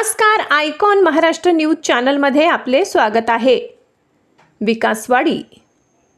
नमस्कार icon Maharashtra news चॅनलमध्ये आपले स्वागत आहे. विकासवाडी.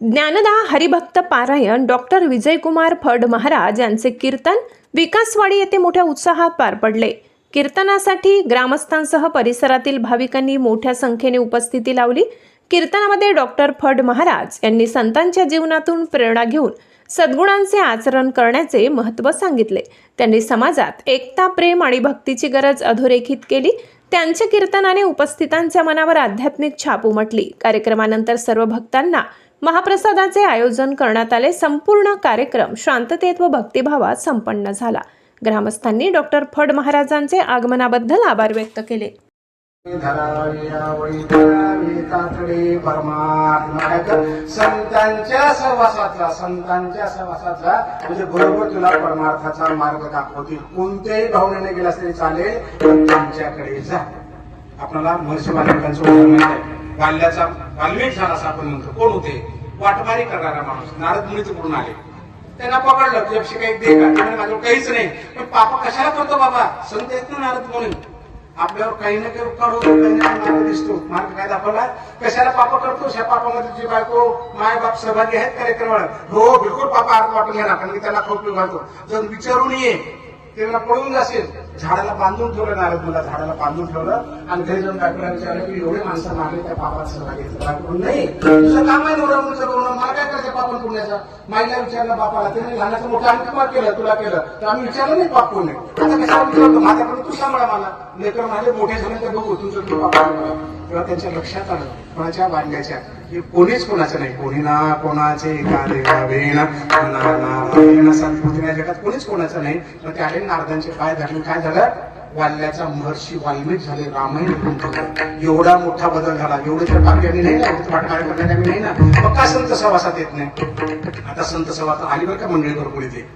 ज्ञानदा हरिभक्त पारायण डॉक्टर विजयकुमार फड महाराज यांचे कीर्तन विकासवाडी येथे मोठ्या उत्साहात पार पडले. कीर्तनासाठी ग्रामस्थांसह परिसरातील भाविकांनी मोठ्या संख्येने उपस्थिती लावली. कीर्तनामध्ये डॉक्टर फड महाराज यांनी संतांच्या जीवनातून प्रेरणा घेऊन सद्गुणांचे आचरण करण्याचे महत्त्व सांगितले. त्यांनी समाजात एकता प्रेम आणि भक्तीची गरज अधोरेखित केली. त्यांच्या कीर्तनाने उपस्थितांच्या मनावर आध्यात्मिक छाप उमटली. कार्यक्रमानंतर सर्व भक्तांना महाप्रसादाचे आयोजन करण्यात आले. संपूर्ण कार्यक्रम शांततेत व भक्तिभावात संपन्न झाला. ग्रामस्थांनी डॉक्टर फड महाराजांचे आगमनाबद्दल आभार व्यक्त केले. धरावी आवळी धरावी संतांच्या सहवासातला संतांच्या सहवासातला म्हणजे बरोबर तुला परमार्थाचा मार्ग दाखवतील. कोणत्याही भावनेने गेलास तरी चालेल पण त्यांच्याकडे जा. आपल्याला महर्षी वाल्मिकांचं उदाहरण माहीत आहे. वाल्याचा वाल्मिक झाला असं आपण म्हणतो. कोण होते? वाटमारी करणारा माणूस. नारद मुनी कुठून आले. त्यांना पकडलं. तुझ्यापेक्षा काही दे का ते माझ्यावर काहीच नाही. पण पापा कशाला करतो बाबा? संत येत ना नारद मुनी. आपल्यावर काही ना काही उपकार होतो काही ना काही मार्ग दिसतो. मार्ग काय दाखवला. कशाला पापा करतो? या पापामध्ये तुझी बायको माय बाप सहभागी आहेत कार्यक्रमाला हो बिलकुल पापा अर्थ वाटून घेणार कारण की त्याला खोपी घालतो जर विचारून ये त्याला पळून जाशील. झाडाला बांधून ठेवलं नारद मला झाडाला बांधून ठेवलं. आणि घरी जाऊन बायकोला विचारलं की एवढे माणसं मारले त्या पापात सहभागी आहेत. नाही. तुझं काम आहे नवरा मुलीचं आपण पुण्याचा. माईला विचारलं बापाला त्याने लहानाचं मोठं आम्ही तुम्हाला केलं तुला केलं. तर आम्ही विचारलं नाही बाप कोण आता कशाला विचारतो माझ्याकडून तू सांभाळा मला. लेकर माझे मोठे झाले तर बघू तुमचं तू पाप तेव्हा त्यांच्या लक्षात आलं कोणाच्या बांधल्याच्या की कोणीच कोणाचं नाही. कोणी ना कोणाचे का देवावेण नारायण सत्पुत्र जगात कोणीच कोणाचं नाही. पण ते नारदांचे पाय धरले. काय झालं? वाल्याचा महर्षी वाल्मिक झाले रामायण लिहून एवढा मोठा बदल झाला. एवढे तर पाप्याने नाही ना नाही ना. मग का संत सभासात येत नाही? आता संत सभा आली बरं का मंडळी भरपूर येते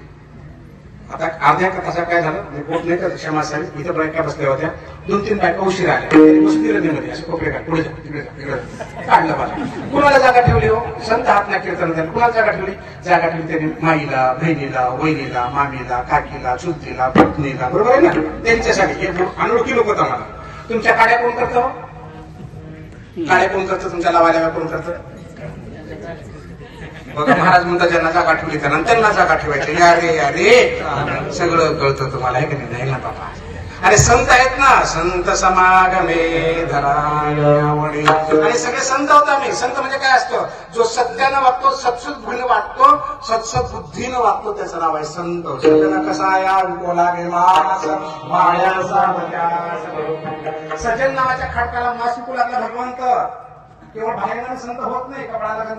आता अर्ध्या तासात काय झालं? म्हणजे रिपोर्ट नाही का क्षमा साहेब इथं बायका बसल्या होत्या. दोन तीन बायका उशिरा आल्या. त्यांनी बसून दिलं असे कोपरे काढ पुढे जा तिकडे जा तिकडे काढलं मला कुणाला जागा ठेवली हो? संत हात नाही कीर्तन झालं. कुणाला जागा ठेवली? जागा ठेवली त्यांनी माईला बहिणीला वहिनीला मामीला काकीला चुलतीला पत्नीला. बरोबर आहे ना? त्यांच्यासाठी. हे अनोळखी लोक होता मला तुमच्या काड्या कोण करतो हो? काड्या कोण करतं? तुमच्या लावायला कोण करतं? बघा महाराज म्हणतात ज्यांना जागा ठेवली त्यांना त्यांना जागा ठेवायची. अरे अरे सगळं कळतं तुम्हाला आहे की नाही? ना बाबा. अरे संत आहेत ना. संत समागमे धरावडी आणि सगळे संत होता आम्ही. संत म्हणजे काय असतं? जो सत्यानं वागतो सत्सुद्ध वाटतो सत्सत बुद्धीनं वागतो त्याचं नाव आहे संत. संतना कसा या बोला गेला? मायाचा नावाच्या खडकाला मासिकू लागला भगवंत. केवळ बाहेर संत होत नाही कपडाला